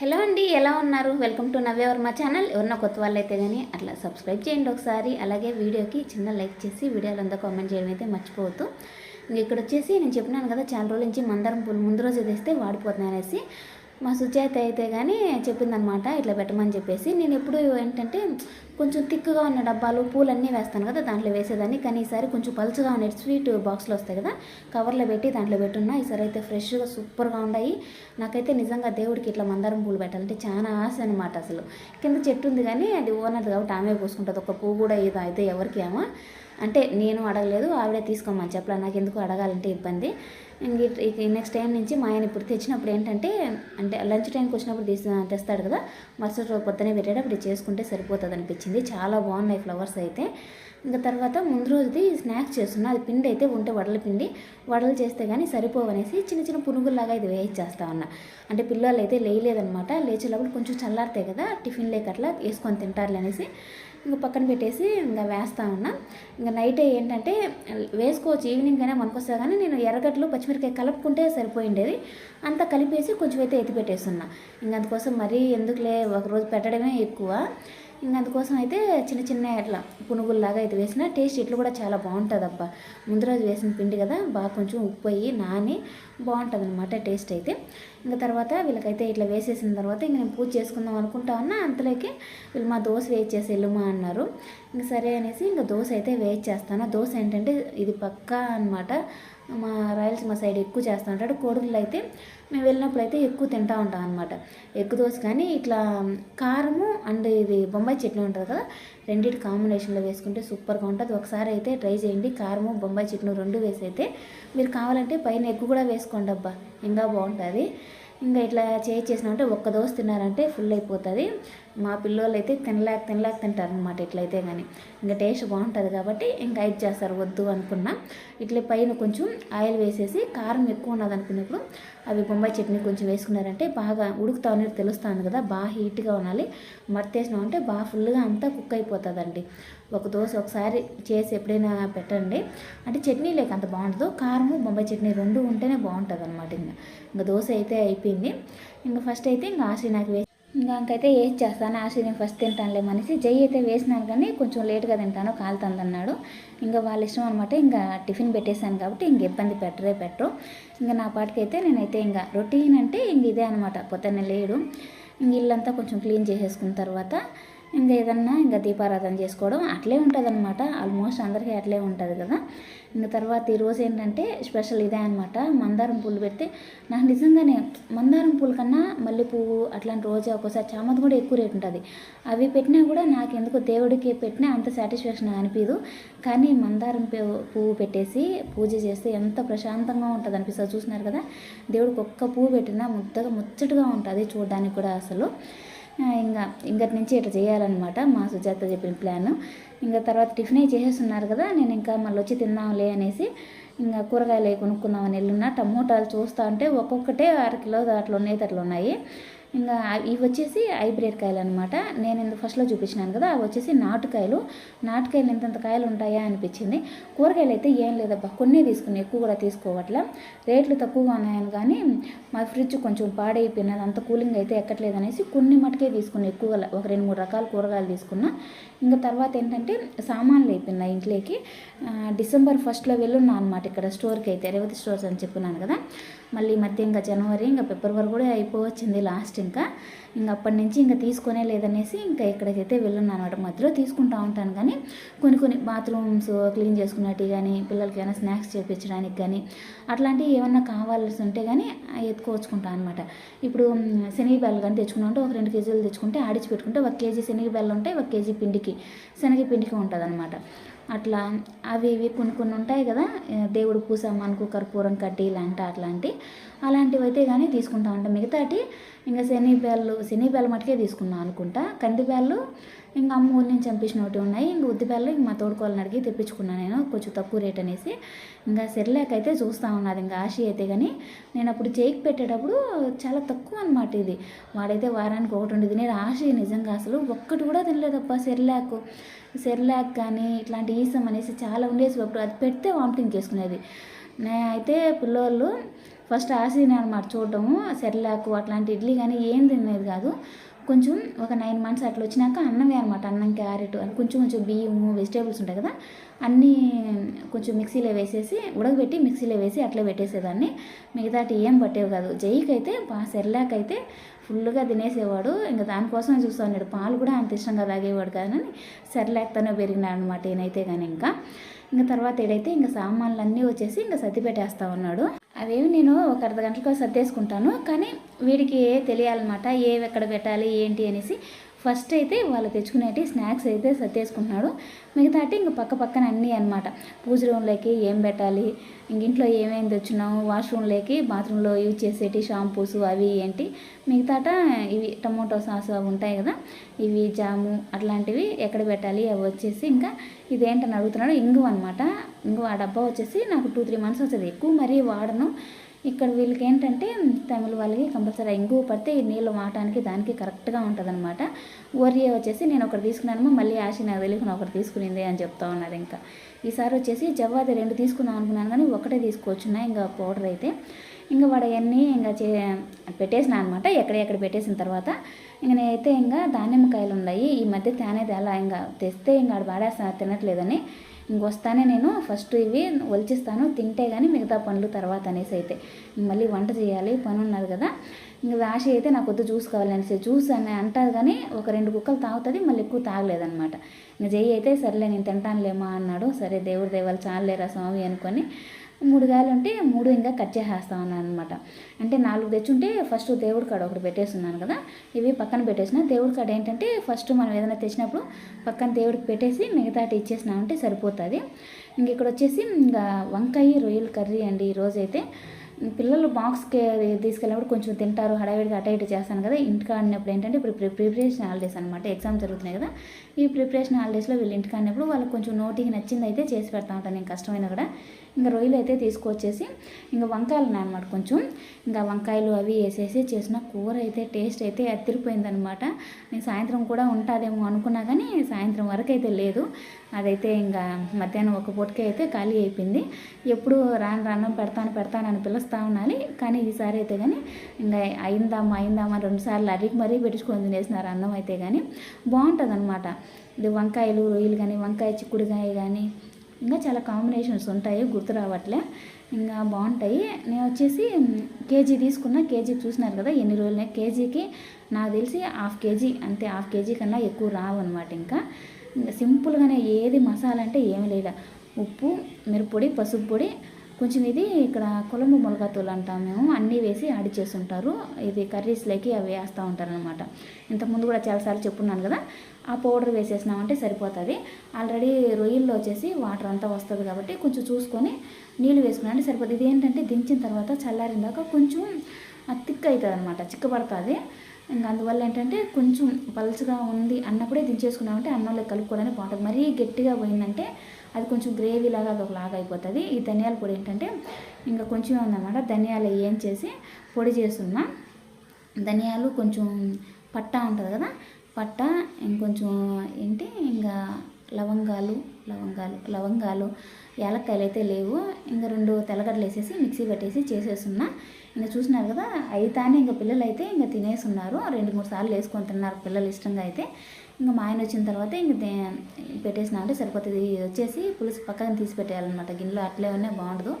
Hello అండి ఎలా ఉన్నారు? వెల్కమ్ టు నవ్యవర్ మా ఛానల్. ఎవరన్నా కొత్త వాళ్ళు అయితే కానీ అట్లా సబ్స్క్రైబ్ చేయండి ఒకసారి. అలాగే వీడియోకి చిన్న లైక్ చేసి వీడియోలో అంతా కామెంట్ చేయడం అయితే మర్చిపోవద్దు. ఇంక ఇక్కడ వచ్చేసి నేను చెప్పినాను కదా చాలా రోజుల నుంచి మందారం పూలు ముందు రోజు తెస్తే వాడిపోతున్నాయి అనేసి మా సుచేత అయితే కానీ చెప్పిందనమాట ఇట్లా పెట్టమని చెప్పేసి. నేను ఎప్పుడు ఏంటంటే కొంచెం థిక్గా ఉన్న డబ్బాలు పూలన్నీ వేస్తాను కదా దాంట్లో వేసేదాన్ని. కానీ ఈసారి కొంచెం పలుచగా ఉన్నాయి స్వీట్ బాక్స్లో వస్తాయి కదా కవర్లో పెట్టి దాంట్లో పెట్టున్నా. ఈసారి అయితే ఫ్రెష్గా సూపర్గా ఉన్నాయి. నాకైతే నిజంగా దేవుడికి ఇట్లా మందారం పూలు పెట్టాలంటే చాలా ఆశ అనమాట అసలు. కింద చెట్టు ఉంది కానీ అది ఓనర్ కాబట్టి ఆమె పోసుకుంటుంది. ఒక పువ్వు కూడా ఇది అయితే ఎవరికి ఏమో. అంటే నేను అడగలేదు ఆవిడే తీసుకోమని చెప్పాలి. నాకు ఎందుకు అడగాలంటే ఇబ్బంది. నెక్స్ట్ టైం నుంచి మా ఆయన ఇప్పుడు తెచ్చినప్పుడు ఏంటంటే అంటే లంచ్ టైంకి వచ్చినప్పుడు తీసి తెస్తాడు కదా మరుసటి రోజు పొద్దునే పెట్టేటప్పుడు ఇది చేసుకుంటే సరిపోతుంది అనిపించింది చాలా బాగున్నాయి ఫ్లవర్స్ అయితే. ఇంకా తర్వాత ముందు రోజుది స్నాక్స్ చేస్తున్నా అది పిండి అయితే ఉంటే వడల పిండి వడలు చేస్తే కానీ సరిపోవనేసి చిన్న చిన్న పునుగుల్లాగా ఇది వేయించేస్తా ఉన్నా. అంటే పిల్లలు అయితే లేయలేదనమాట లేచేటప్పుడు కొంచెం చల్లారుతాయి కదా టిఫిన్ లేక అట్లా వేసుకొని తింటారులే అనేసి ఇంకా పక్కన పెట్టేసి ఇంకా వేస్తా ఉన్నా. ఇంకా నైట్ ఏంటంటే వేసుకోవచ్చు ఈవినింగ్ అయినా మనకొస్తా కానీ నేను ఎర్రగడ్డలు పచ్చిమిరకాయ కలుపుకుంటే సరిపోయిండేది. అంతా కలిపేసి కొంచెం అయితే ఎత్తి పెట్టేస్తున్నా. ఇంక అందుకోసం మరీ ఎందుకులే ఒకరోజు పెట్టడమే ఎక్కువ. అందుకోసం అయితే చిన్న చిన్న ఇట్లా పునుగుల్లాగా అయితే వేసిన. టేస్ట్ ఇట్లు కూడా చాలా బాగుంటుంది అబ్బా ముందు రోజు వేసిన పిండి కదా బాగా కొంచెం ఉప్పు అయ్యి నాని బాగుంటుంది అనమాట టేస్ట్ అయితే. ఇంకా తర్వాత వీళ్ళకైతే ఇట్లా వేసేసిన తర్వాత ఇంక నేను పూజ చేసుకుందాం అనుకుంటా ఉన్నా అంతలోకి వీళ్ళు మా దోశ వేయించేసి వెళ్ళుమా అన్నారు. ఇంక సరే అనేసి ఇంకా దోశ అయితే వేయించేస్తాను. దోశ ఏంటంటే ఇది పక్కా అనమాట మా రాయలసీమ సైడ్ ఎక్కువ చేస్తూ ఉంటాడు. కోడుగులు అయితే మేము వెళ్ళినప్పుడు అయితే ఎక్కువ తింటూ ఉంటాం అనమాట ఎక్కువ దోశ కానీ ఇట్లా కారము అండ్ ఇది బొంబాయి చట్నీ ఉంటుంది కదా రెండింటి కాంబినేషన్లో వేసుకుంటే సూపర్గా ఉంటుంది. ఒకసారి అయితే ట్రై చేయండి. కారము బొంబాయి చట్నీ రెండు వేసి అయితే మీరు కావాలంటే పైన ఎక్కువ కూడా వేసుకోండి అబ్బా. ఇంకా బాగుంటుంది. ఇంకా ఇట్లా చేయి చేసినామంటే ఒక్క దోశ తిన్నారంటే ఫుల్ అయిపోతుంది. మా పిల్లోళ్ళు అయితే తినలేక తినలేక తింటారు అనమాట ఇట్లయితే కానీ ఇంకా టేస్ట్ బాగుంటుంది కాబట్టి ఇంకా ఇది చేస్తారు వద్దు అనుకున్నా. ఇట్లా పైన కొంచెం ఆయిల్ వేసేసి కారం ఎక్కువ ఉన్నది అనుకున్నప్పుడు అవి బొంబాయి చట్నీ కొంచెం వేసుకున్నారంటే బాగా ఉడుకుతా అనేది తెలుస్తుంది కదా బాగా హీట్గా ఉండాలి. మర్తేసినామంటే బాగా ఫుల్గా అంతా కుక్ అయిపోతుందండి. ఒక దోశ ఒకసారి చేసి ఎప్పుడైనా పెట్టండి. అంటే చట్నీ లేక అంత బాగుండదు. కారము బొంబాయి చట్నీ రెండు ఉంటేనే బాగుంటుంది అనమాట ఇంకా ఇంకా దోశ అయితే అయిపోయింది. ఇంకా ఫస్ట్ అయితే ఇంకా ఆశ నాకు వేసి ఇంకైతే వేసి చేస్తాను? ఆశ నేను ఫస్ట్ తింటానులే మనిషి. జై అయితే వేసినాను కానీ కొంచెం లేట్గా తింటాను కాలుతుందన్నాడు. ఇంకా వాళ్ళ ఇష్టం అనమాట ఇంకా టిఫిన్ పెట్టేశాను కాబట్టి ఇంక ఇబ్బంది పెట్టరే పెట్టరు. ఇంకా నా పాటికైతే నేనైతే ఇంకా రొటీన్ అంటే ఇంక ఇదే అనమాట పొద్దున్నే లేడు ఇంక ఇల్లంతా కొంచెం క్లీన్ చేసేసుకున్న తర్వాత ఇంకా ఏదన్నా ఇంకా దీపారాధన చేసుకోవడం అట్లే ఉంటుంది అనమాట ఆల్మోస్ట్ అందరికీ అట్లే ఉంటుంది కదా. ఇంకా తర్వాత ఈరోజు ఏంటంటే స్పెషల్ ఇదే అనమాట మందారం పూలు పెడితే నాకు నిజంగానే మందారం పూల కన్నా మల్లె పువ్వు అట్లాంటి రోజా ఒక్కోసారి చామంతి కూడా ఎక్కువ రేటు ఉంటుంది. అవి పెట్టినా కూడా నాకు ఎందుకో దేవుడికి పెట్టినా అంత సాటిస్ఫాక్షన్ అనిపించదు కానీ మందారం పువ్వు పువ్వు పెట్టేసి పూజ చేస్తే ఎంత ప్రశాంతంగా ఉంటుంది అనిపిస్తుంది. చూసినారు కదా? దేవుడికి ఒక్క పువ్వు పెట్టినా ముద్దగా ముచ్చటగా ఉంటుంది చూడడానికి కూడా అసలు. ఇంకా ఇంకటి నుంచి ఇట్లా చేయాలన్నమాట. మా సుజాత చెప్పిన ప్లాన్ ఇంకా తర్వాత టిఫిన్ చేసేస్తున్నారు కదా నేను ఇంకా మళ్ళీ వచ్చి తిందాంలే అనేసి ఇంకా కూరగాయలు కొనుక్కుందామని వెళ్ళున్నా. టమోటాలు చూస్తా ఉంటే ఒక్కొక్కటే అర కిలో అట్లా ఉన్నాయి అట్లా ఉన్నాయి. ఇంకా ఇవి వచ్చేసి హైబ్రిడ్ కాయలు అనమాట నేను ఇంత ఫస్ట్లో చూపించినాను కదా అవి వచ్చేసి నాటుకాయలు. నాటుకాయలు ఇంతంత కాయలు ఉంటాయా అనిపించింది. కూరగాయలు అయితే ఏం లేదబ్బా కొన్నే తీసుకుని ఎక్కువ కూడా తీసుకోవట్లే. రేట్లు తక్కువగా ఉన్నాయని కానీ మా ఫ్రిడ్జ్ కొంచెం పాడైపోయినది అంత కూలింగ్ అయితే ఎక్కట్లేదు అనేసి కొన్ని మటుకే తీసుకుని ఎక్కువగా ఒక రెండు మూడు రకాల కూరగాయలు తీసుకున్నా. ఇంకా తర్వాత ఏంటంటే సామాన్లు అయిపోయినాయి ఇంట్లోకి. డిసెంబర్ ఫస్ట్లో వెళ్ళున్నా అనమాట ఇక్కడ స్టోర్కి అయితే రేవతి స్టోర్స్ అని చెప్పినాను కదా. మళ్ళీ మధ్య ఇంకా జనవరి ఇంకా ఫిబ్రవరి కూడా అయిపోవచ్చింది లాస్ట్ ఇంకా. ఇంకా అప్పటి నుంచి ఇంకా తీసుకునే లేదనేసి ఇంకా ఎక్కడికైతే వెళ్ళున్నాను అనమాట మధ్యలో తీసుకుంటా ఉంటాను కానీ కొన్ని కొన్ని బాత్రూమ్స్ క్లీన్ చేసుకున్నట్టు కానీ పిల్లలకి ఏమైనా స్నాక్స్ చేపించడానికి కానీ అట్లాంటివి ఏమన్నా కావాల్సి ఉంటే కానీ ఎత్తుకోవచ్చుకుంటాను అనమాట ఇప్పుడు శనగబెల్లు కానీ తెచ్చుకున్నామంటే ఒక రెండు కేజీలు తెచ్చుకుంటే ఆడిచి పెట్టుకుంటే ఒక కేజీ శనగబెల్లు ఉంటాయి ఒక కేజీ పిండికి. శనగ పిండికి ఉంటుంది అనమాట అట్లా అవి ఇవి కొన్ని కొన్ని ఉంటాయి కదా దేవుడు పూస మనకు కర్పూరం కడ్డీ ఇలాంటి అట్లాంటి అలాంటివి అయితే కానీ తీసుకుంటా ఉంటాం. మిగతాటి ఇంకా శనిబ్యాళ్ళు శనిబ్యాల మటుకే తీసుకున్నాం అనుకుంటా. కందిబ్యాళ్ళు ఇంకా అమ్మ ఊరి నుంచి చంపించిన ఒకటి ఉన్నాయి. ఇంకా ఉద్దిపేలలో ఇంక మా తోడుకోవాలని అడిగి తెప్పించుకున్నాను నేను. కొంచెం తక్కువ రేట్ అనేసి. ఇంకా సెర్లాక్ అయితే చూస్తూ ఉన్నది. ఇంకా ఆశి అయితే కానీ నేను అప్పుడు చేయికి పెట్టేటప్పుడు చాలా తక్కువ అనమాట ఇది. వాడైతే వారానికి ఒకటి ఉండేది నేను ఆశ నిజంగా అసలు ఒక్కటి కూడా తినలేదప్ప సెర్లాక్. సెర్లాక్ కానీ ఇట్లాంటి ఈసం అనేసి చాలా ఉండేసి అప్పుడు. అది పెడితే వామిటింగ్ చేసుకునేది. నేనైతే అయితే పిల్లోళ్ళు ఫస్ట్ ఆశీని అనమాట చూడటము సెర్లాకు అట్లాంటి ఇడ్లీ కానీ ఏం తినేది కాదు. కొంచెం ఒక నైన్ మంత్స్ అట్లా వచ్చినాక అన్నమే అనమాట అన్నం క్యారెట్ అని కొంచెం కొంచెం బియ్యము వెజిటేబుల్స్ ఉంటాయి కదా అన్నీ కొంచెం మిక్సీలో వేసేసి ఉడకబెట్టి మిక్సీలో వేసి అట్లా పెట్టేసేదాన్ని. మిగతాటి ఏం పట్టేవి కాదు. జైకి అయితే బాగా సెర్లాక్ అయితే ఫుల్గా తినేసేవాడు. ఇంకా దానికోసం చూస్తా పాలు కూడా అంత ఇష్టంగా తాగేవాడు కానీ సెర్లాక్తోనే పెరిగినాడు అనమాట నేనైతే కానీ ఇంకా. ఇంకా తర్వాత ఏడైతే ఇంకా సామాన్లు అన్నీ వచ్చేసి ఇంకా సర్ది పెట్టేస్తా ఉన్నాడు. అవేవి నేను ఒక అర్ధ గంటలకు సర్దేసుకుంటాను. కానీ వీడికి తెలియాలన్నమాట ఏవి ఎక్కడ పెట్టాలి ఏంటి అనేసి ఫస్ట్ అయితే వాళ్ళు తెచ్చుకునేటి స్నాక్స్ అయితే సర్దేసుకుంటున్నాడు. మిగతా ఇంక పక్క పక్కన అన్నీ అనమాట పూజ రూమ్లోకి ఏం పెట్టాలి? ఇంక ఇంట్లో ఏమేమి తెచ్చున్నాము వాష్రూమ్లోకి బాత్రూంలో యూజ్ చేసేటి షాంపూస్ అవి ఏంటి? మిగతాట ఇవి టమోటో సాస్ అవి ఉంటాయి కదా ఇవి జాము అట్లాంటివి ఎక్కడ పెట్టాలి? అవి వచ్చేసి ఇంకా ఇదేంటని అడుగుతున్నాడు. ఇంగు అనమాట ఇంగు ఆ డబ్బా వచ్చేసి నాకు టూ త్రీ మంత్స్ వస్తుంది. ఎక్కువ మరీ వాడను. ఇక్కడ వీళ్ళకి ఏంటంటే తమిళ వాళ్ళకి కంపల్సరీ ఇంగువ పడితే ఈ నీళ్ళు మాటానికి దానికి కరెక్ట్గా ఉంటుంది అనమాట వచ్చేసి నేను ఒకటి తీసుకున్నాను మళ్ళీ ఆశ నాకు తెలియకుండా ఒకటి తీసుకునింది అని చెప్తా ఉన్నారు ఇంకా. ఈసారి వచ్చేసి జవ్వాది రెండు తీసుకుందాం అనుకున్నాను కానీ ఒకటే తీసుకొచ్చున్నా ఇంకా పౌడర్ అయితే. ఇంకా వాడు అవన్నీ ఇంకా చే పెట్టేసిన అనమాట ఎక్కడెక్కడ పెట్టేసిన తర్వాత. ఇంక నేనైతే ఇంకా దానిమ్మకాయలు ఉన్నాయి ఈ మధ్య తేనేది అలా ఇంకా తెస్తే ఇంకా వాడు వాడేస్తా తినట్లేదని. ఇంకొస్తానే నేను ఫస్ట్ ఇవి ఒలిచిస్తాను తింటే కానీ మిగతా పనులు తర్వాత అనేసి అయితే. మళ్ళీ వంట చేయాలి పని ఉన్నది కదా. ఇంక రాశి అయితే నాకు వద్దు జ్యూస్ కావాలనేసి జ్యూస్ అని అంటారు కానీ ఒక రెండు కుక్కలు తాగుతుంది మళ్ళీ ఎక్కువ తాగలేదనమాట. ఇంకా జయ్యి అయితే సర్లే నేను తింటానులేమా అన్నాడు. సరే దేవుడి దేవాలు చాలేరా స్వామి అనుకొని. మూడు గాయలు ఉంటే మూడు ఇంకా కట్ చేసేస్తా ఉన్నాను అనమాట అంటే నాలుగు తెచ్చుంటే ఫస్ట్ దేవుడి కాడ ఒకటి పెట్టేస్తున్నాను కదా ఇవి పక్కన పెట్టేసిన. దేవుడి కాడ ఏంటంటే ఫస్ట్ మనం ఏదైనా తెచ్చినప్పుడు పక్కన దేవుడికి పెట్టేసి మిగతాటి ఇచ్చేసినామంటే సరిపోతుంది. ఇంక ఇక్కడ వచ్చేసి ఇంకా వంకాయ రొయ్యల కర్రీ అండి ఈరోజైతే పిల్లలు బాక్స్కి తీసుకెళ్ళినప్పుడు కొంచెం తింటారు హడావిడిగా అటు ఇటు చేస్తాను కదా. ఇంటికి ఆడినప్పుడు ఏంటంటే ఇప్పుడు ప్రిపరేషన్ హాలిడేస్ అనమాట ఎగ్జామ్ జరుగుతున్నాయి కదా. ఈ ప్రిపరేషన్ హాలిడేస్లో వీళ్ళు ఇంటికి ఆడినప్పుడు వాళ్ళకి కొంచెం నోటికి నచ్చింది అయితే చేసి పెడతా ఉంటాను. నేను కష్టమైన కూడా. ఇంకా రొయ్యలు అయితే తీసుకొచ్చేసి ఇంకా వంకాయలు ఉన్నాయన్నమాట కొంచెం. ఇంకా వంకాయలు అవి వేసేసి చేసిన కూర అయితే టేస్ట్ అయితే అత్తిరిపోయిందనమాట నేను సాయంత్రం కూడా ఉంటుందేమో అనుకున్నా కానీ సాయంత్రం వరకు అయితే లేదు. అదైతే ఇంకా మధ్యాహ్నం ఒక పూటకే అయితే ఖాళీ అయిపోయింది. ఎప్పుడు రాను రాను పెడతాను పెడతాను అని పిలుస్తూ ఉండాలి. కానీ ఈసారి అయితే కానీ ఇంకా అయిందామా అయిందామా రెండుసార్లు అడిగి మరీ పెట్టుకొని తినేసినారు అన్నం అయితే కానీ బాగుంటుంది అనమాట ఇది వంకాయలు రొయ్యలు కానీ వంకాయ చిక్కుడుకాయ కానీ ఇంకా చాలా కాంబినేషన్స్ ఉంటాయి గుర్తు రావట్లే. ఇంకా బాగుంటాయి. నేను వచ్చేసి కేజీ తీసుకున్న కేజీ చూసినారు కదా ఎన్ని రోజులు కేజీకి నాకు తెలిసి హాఫ్ కేజీ అంతే హాఫ్ కేజీ కన్నా ఎక్కువ రావు అనమాట ఇంకా. ఇంకా సింపుల్గానే ఏది మసాలా అంటే ఏమి లేదు. ఉప్పు మిరప్పొడి పసుపు పొడి కొంచెం ఇది ఇక్కడ కొలంబు మొలగతూలు అంటాం మేము. అన్నీ వేసి యాడ్ చేస్తుంటారు. ఇది కర్రీస్లోకి అవి వేస్తూ ఉంటారు అనమాట ఇంతకుముందు కూడా చాలాసార్లు చెప్పున్నాను కదా ఆ పౌడర్ వేసేసినామంటే సరిపోతుంది. ఆల్రెడీ రొయ్యల్లో వచ్చేసి వాటర్ అంతా వస్తుంది కాబట్టి కొంచెం చూసుకొని నీళ్ళు వేసుకున్నామంటే సరిపోతుంది. ఇది ఏంటంటే దించిన తర్వాత చల్లారిన దాకా కొంచెం థిక్ అవుతుంది అనమాట చిక్కబడుతుంది. ఇంకా అందువల్ల ఏంటంటే కొంచెం పలుచగా ఉంది అన్నప్పుడే దించేసుకున్నామంటే అన్నంలో కలుపుకోవడానికి బాగుంటుంది. మరీ గట్టిగా పోయిందంటే అది కొంచెం గ్రేవీ లాగా అది ఒకలాగా అయిపోతుంది. ఈ ధనియాల పొడి ఏంటంటే ఇంకా కొంచెం ఉందన్నమాట. ధనియాలు ఏం చేసి పొడి చేస్తున్నా ధనియాలు కొంచెం పట్టా ఉంటుంది కదా పట్టా ఇంకొంచెం ఏంటి ఇంకా లవంగాలు లవంగాలు లవంగాలు యాలక్కాయలు అయితే లేవు. ఇంకా రెండు తెల్లగడ్డలు వేసేసి మిక్సీ పెట్టేసి చేసేస్తున్నా. ఇంకా చూసినారు కదా అయితానే ఇంకా పిల్లలు అయితే ఇంకా తినేస్తున్నారు రెండు మూడు సార్లు వేసుకొని తిన్నారు పిల్లలు ఇష్టంగా అయితే. ఇంకా మా ఆయన వచ్చిన తర్వాత ఇంక పెట్టేసిన అంటే సరిపోతుంది. వచ్చేసి పులుసు పక్కన తీసి పెట్టేయాలన్నమాట. గిన్నెలో అట్లే ఉన్నాయి బాగుండదు.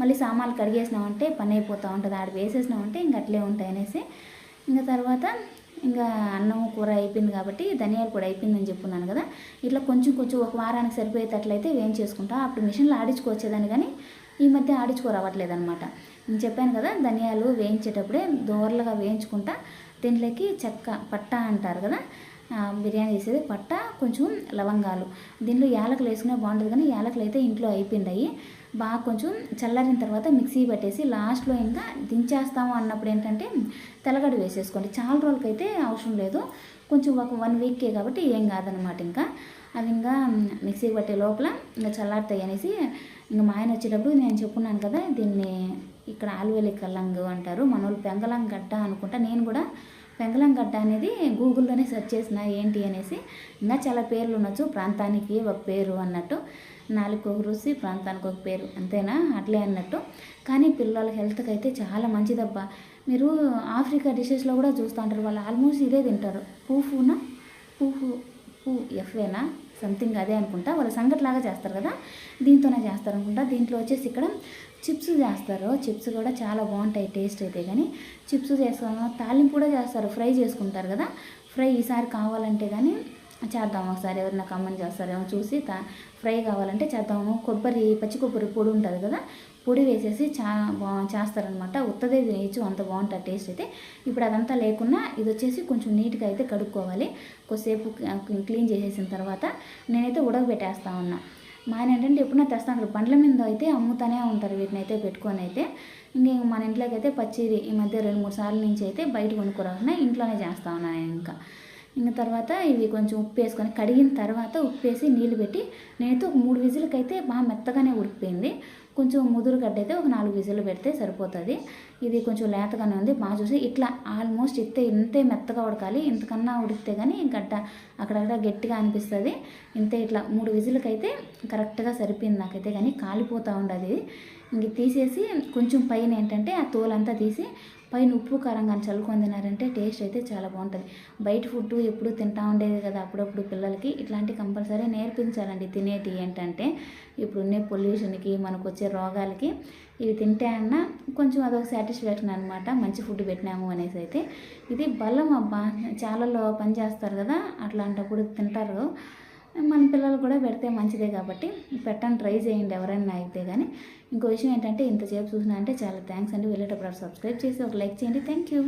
మళ్ళీ సామాన్లు కడిగేసినామంటే పని అయిపోతూ ఉంటుంది. ఆడ వేసేసినామంటే ఇంక అట్లే ఉంటాయి అనేసి. ఇంకా తర్వాత ఇంకా అన్నం కూర అయిపోయింది కాబట్టి ధనియాలు కూడా అయిపోయిందని చెప్పున్నాను కదా. ఇట్లా కొంచెం కొంచెం ఒక వారానికి సరిపోయేటట్లయితే వేయించేసుకుంటా. అప్పుడు మిషన్లో ఆడించుకోవచ్చేదాన్ని కానీ ఈ మధ్య ఆడించుకోరావట్లేదు అనమాట నేను చెప్పాను కదా ధనియాలు వేయించేటప్పుడే దోరలుగా వేయించుకుంటా దీంట్లోకి చెక్క పట్ట అంటారు కదా బిర్యానీ చేసేది పట్ట కొంచెం లవంగాలు. దీనిలో యాలకులు వేసుకునే బాగుంటుంది కానీ యాలకులు అయితే ఇంట్లో అయిపోయింది బాగా కొంచెం చల్లారిన తర్వాత మిక్సీ పట్టేసి లాస్ట్లో ఇంకా దించేస్తాము అన్నప్పుడు ఏంటంటే తెల్లగడ్డ వేసేసుకోండి. చాలా రోజులకైతే అవసరం లేదు. కొంచెం ఒక వన్ వీకే కాబట్టి ఏం కాదనమాట ఇంకా. అవి ఇంకా మిక్సీ పట్టే లోపల ఇంకా చల్లారుతాయి అనేసి ఇంకా మా ఆయన వచ్చేటప్పుడు నేను చెప్పున్నాను కదా దీన్ని ఇక్కడ ఆలువేలి కల్లంగు అంటారు మన వాళ్ళు గడ్డ అనుకుంటా. నేను కూడా పెంగలం గడ్డ అనేది గూగుల్లోనే సెర్చ్ చేసిన ఏంటి అనేసి. ఇంకా చాలా పేర్లు ఉండొచ్చు ప్రాంతానికి ఒక పేరు అన్నట్టు. నాలుగు ఒక రుచి ప్రాంతానికి ఒక పేరు అంతేనా? అట్లే అన్నట్టు. కానీ పిల్లల హెల్త్కి అయితే చాలా మంచిదబ్బా. మీరు ఆఫ్రికా డిషెస్లో కూడా చూస్తూ ఉంటారు వాళ్ళు ఆల్మోస్ట్ ఇదే తింటారు. పూఫూనా పూఫు పూ ఎఫ్ఏనా సంథింగ్ అదే అనుకుంటా. వాళ్ళు సంగట్లాగా చేస్తారు కదా? దీంతోనే చేస్తారు అనుకుంటా దీంట్లో వచ్చేసి ఇక్కడ చిప్స్ చేస్తారు. చిప్స్ కూడా చాలా బాగుంటాయి టేస్ట్ అయితే. కానీ చిప్స్ చేస్తాను తాలింపు కూడా చేస్తారు ఫ్రై చేసుకుంటారు కదా? ఫ్రై ఈసారి కావాలంటే కానీ చేద్దాం ఒకసారి ఎవరైనా కమ్మని చేస్తారేమో చూసి తా ఫ్రై కావాలంటే చేద్దాము. కొబ్బరి పచ్చి కొబ్బరి పొడి ఉంటుంది కదా పొడి వేసేసి చా బా చేస్తారనమాట ఉత్తదే వేయచ్చు అంత బాగుంటుంది టేస్ట్ అయితే. ఇప్పుడు అదంతా లేకున్నా ఇది వచ్చేసి కొంచెం నీట్గా అయితే కడుక్కోవాలి. కొద్దిసేపు క్లీన్ చేసేసిన తర్వాత నేనైతే ఉడకబెట్టేస్తా ఉన్నా. మా ఆయన ఏంటంటే ఎప్పుడన్నా తెస్తాను పండ్ల మీద అయితే అమ్ముతానే ఉంటారు వీటిని అయితే పెట్టుకొని అయితే. ఇంక మన ఇంట్లోకి అయితే పచ్చిది ఈ మధ్య రెండు మూడు సార్లు నుంచి అయితే బయట కొనుక్కోరాకుండా ఇంట్లోనే చేస్తా ఉన్నాను ఇంకా. ఇంకా తర్వాత ఇవి కొంచెం ఉప్పు వేసుకొని కడిగిన తర్వాత ఉప్పు వేసి నీళ్ళు పెట్టి నేనైతే ఒక మూడు విజిల్కి అయితే బాగా మెత్తగానే ఉడికిపోయింది. కొంచెం ముదురు గడ్డ అయితే ఒక నాలుగు విజిల్లు పెడితే సరిపోతుంది. ఇది కొంచెం లేతగానే ఉంది. బాగా చూసి ఇట్లా ఆల్మోస్ట్ ఇస్తే ఇంతే మెత్తగా ఉడకాలి. ఇంతకన్నా ఉడికితే కానీ గడ్డ అక్కడక్కడ గట్టిగా అనిపిస్తుంది. ఇంతే ఇట్లా మూడు విజిల్కి అయితే కరెక్ట్గా సరిపోయింది నాకైతే కానీ కాలిపోతూ ఉండదు ఇది. ఇంక తీసేసి కొంచెం పైన ఏంటంటే ఆ తోలంతా తీసి పైన ఉప్పు కారం కానీ చల్లుకొని తినారంటే టేస్ట్ అయితే చాలా బాగుంటుంది. బయట ఫుడ్ ఎప్పుడు తింటా ఉండేది కదా అప్పుడప్పుడు పిల్లలకి. ఇట్లాంటి కంపల్సరీ నేర్పించాలండి. తినేటి ఏంటంటే ఇప్పుడున్నే పొల్యూషన్కి మనకు వచ్చే రోగాలకి ఇవి తింటే అన్న కొంచెం అదొక సాటిస్ఫాక్షన్ అనమాట మంచి ఫుడ్ పెట్టినాము అనేసి అయితే. ఇది బలం అబ్బా. చాలలో పని చేస్తారు కదా అట్లాంటప్పుడు తింటారు. మన పిల్లలు కూడా పెడితే మంచిదే కాబట్టి పెట్టని ట్రై చేయండి ఎవరైనా అయితే కానీ ఇంకో విషయం ఏంటంటే ఇంతసేపు చూసినా అంటే చాలా థ్యాంక్స్ అండి. వెళ్ళేటప్పుడు సబ్స్క్రైబ్ చేసి ఒక లైక్ చేయండి. Thank you